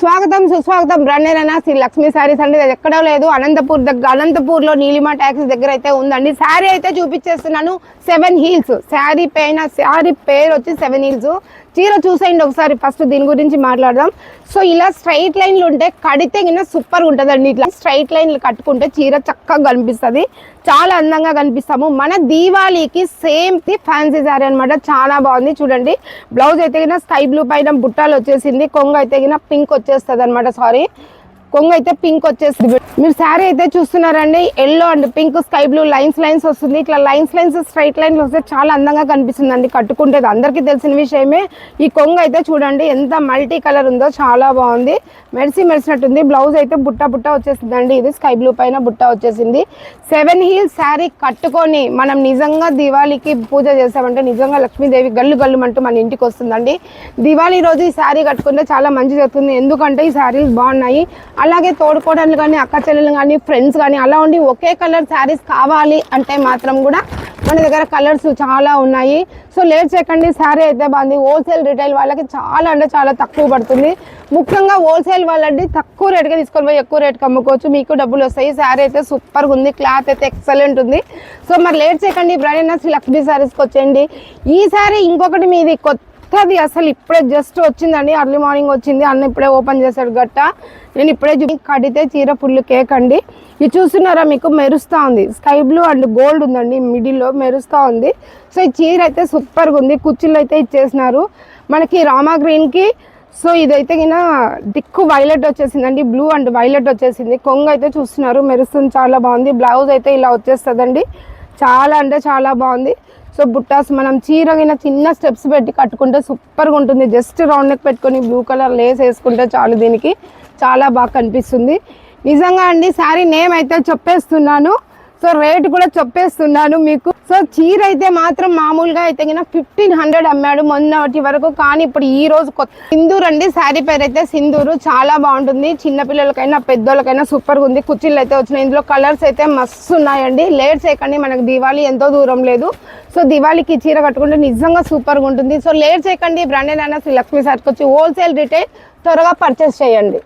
స్వాగతం సుస్వాగతం. బ్రాండేనా శ్రీ లక్ష్మీ శారీస్ అండి. ఇది ఎక్కడో లేదు. అనంతపూర్ దగ్గర అనంతపూర్లో నీలిమా ట్యాక్సీ దగ్గర అయితే ఉందండి. శారీ అయితే చూపించేస్తున్నాను. Seven heels. శారీ పైన శారీ పేరు వచ్చి సెవెన్ హీల్స్. చీర చూసేయండి ఒకసారి. ఫస్ట్ దీని గురించి మాట్లాడదాం. సో ఇలా స్ట్రైట్ లైన్లు ఉంటే కడితే గిన్న సూపర్ ఉంటుందండి. ఇట్లా స్ట్రైట్ లైన్లు కట్టుకుంటే చీర చక్కగా కనిపిస్తుంది. చాలా అందంగా కనిపిస్తాము. మన దీవాళీకి సేమ్ ది ఫ్యాన్సీ శారీ అనమాట చాలా బాగుంది. చూడండి. బ్లౌజ్ అయితే కింద స్కై బ్లూ పైన బుట్టాలు వచ్చేసింది. కొంగు అయితే కింద పింక్ వచ్చేస్తుంది అనమాట సారీ కొంగు అయితే పింక్ వచ్చేసింది మీరు శారీ అయితే చూస్తున్నారండి. Yellow and pink sky blue lines lines వస్తుంది. ఇట్లా లైన్స్ లైన్స్ స్ట్రైట్ లైన్స్ వస్తే చాలా అందంగా కనిపిస్తుంది అండి కట్టుకుంటే అందరికీ తెలిసిన విషయమే. ఈ కొంగు అయితే చూడండి ఎంత మల్టీ కలర్ ఉందో చాలా బాగుంది. మెరిసి మెరిసినట్టుంది. బ్లౌజ్ అయితే బుట్ట బుట్ట వచ్చేసింది అండి ఇది స్కై బ్లూ పైన బుట్ట వచ్చేసింది. సెవెన్ హీల్ శారీ కట్టుకొని మనం నిజంగా దివాళీకి పూజ చేసామంటే నిజంగా లక్ష్మీదేవి గల్లు గల్లు అంటూ మన ఇంటికి వస్తుందండి. దివాళీ రోజు ఈ శారీ కట్టుకుంటే చాలా మంచి జరుగుతుంది. ఎందుకంటే ఈ శారీస్ బాగున్నాయి. అలాగే తోడుకోవడానికి కానీ అక్క చెల్లెలు కానీ ఫ్రెండ్స్ కానీ అలా ఉండి ఒకే కలర్ శారీస్ కావాలి అంటే మాత్రం కూడా మన దగ్గర కలర్స్ చాలా ఉన్నాయి. సో లేట్ చేయకండి శారీ అయితే బాగుంది. హోల్సేల్ రిటైల్ వాళ్ళకి చాలా అంటే చాలా తక్కువ పడుతుంది. ముఖ్యంగా హోల్సేల్ వాళ్ళండి తక్కువ రేట్గా తీసుకొని పోయి ఎక్కువ రేట్కి అమ్ముకోవచ్చు. మీకు డబ్బులు వస్తాయి. శారీ అయితే సూపర్గా ఉంది. క్లాత్ అయితే ఎక్సలెంట్ ఉంది. సో మరి లేట్ చేయకండి బ్రాండ్ శ్రీ లక్ష్మీ శారీస్కి వచ్చేయండి. ఈ శారీ ఇంకొకటి మీది కొత్త అది అసలు ఇప్పుడే జస్ట్ వచ్చిందండి. అర్లీ మార్నింగ్ వచ్చింది. అన్న ఇప్పుడే ఓపెన్ చేశాడు గట్ట. నేను ఇప్పుడే కడితే చీర ఫుల్ కేక్ అండి. ఇది చూస్తున్నారా మీకు? మెరుస్తూ ఉంది. స్కై బ్లూ అండ్ గోల్డ్ ఉందండి. మిడిల్లో మెరుస్తూ ఉంది. సో ఈ చీర అయితే సూపర్గా ఉంది. కుర్చీలు అయితే ఇచ్చేసినారు. మనకి రామా గ్రీన్కి సో ఇదైతే కింద దిక్కు వైలెట్ వచ్చేసిందండి. బ్లూ అండ్ వైలెట్ వచ్చేసింది. కొంగు అయితే చూస్తున్నారు. మెరుస్తుంది. చాలా బాగుంది. బ్లౌజ్ అయితే ఇలా వచ్చేస్తుందండి. చాలా అంటే చాలా బాగుంది. సో బుట్టాస్ మనం చీరగిన చిన్న స్టెప్స్ పెట్టి కట్టుకుంటే సూపర్గా ఉంటుంది. జస్ట్ రౌండ్ నెక్ పెట్టుకొని బ్లూ కలర్ లేస్ వేసుకుంటే చాలు దీనికి. చాలా బాగా కనిపిస్తుంది. నిజంగా అండి శారీ నేమ్ అయితే చెప్పేస్తున్నాను. సో రేట్ కూడా చెప్పేస్తున్నాను మీకు. సో చీర అయితే మాత్రం మామూలుగా అయితే కింద ఫిఫ్టీన్ హండ్రెడ్ అమ్మాడు మొన్నటి వరకు. కానీ ఇప్పుడు ఈ రోజు కొత్త సింధూర్ అండి శారీ పేరు అయితే సింధూరు. చాలా బాగుంటుంది. చిన్నపిల్లలకైనా పెద్దోళ్ళకైనా సూపర్గా ఉంది. కుర్చీలు అయితే వచ్చినాయి. ఇందులో కలర్స్ అయితే మస్తు ఉన్నాయండి. లేట్ చేయకండి మనకు దివాళీ ఎంతో దూరం లేదు. సో దివాళీకి చీర కట్టుకుంటే నిజంగా సూపర్గా ఉంటుంది. సో లేట్ చేయకండి బ్రాండెడ్ అయినా శ్రీ లక్ష్మీ సార్కి వచ్చి హోల్సేల్ రిటైల్ త్వరగా పర్చేస్ చేయండి.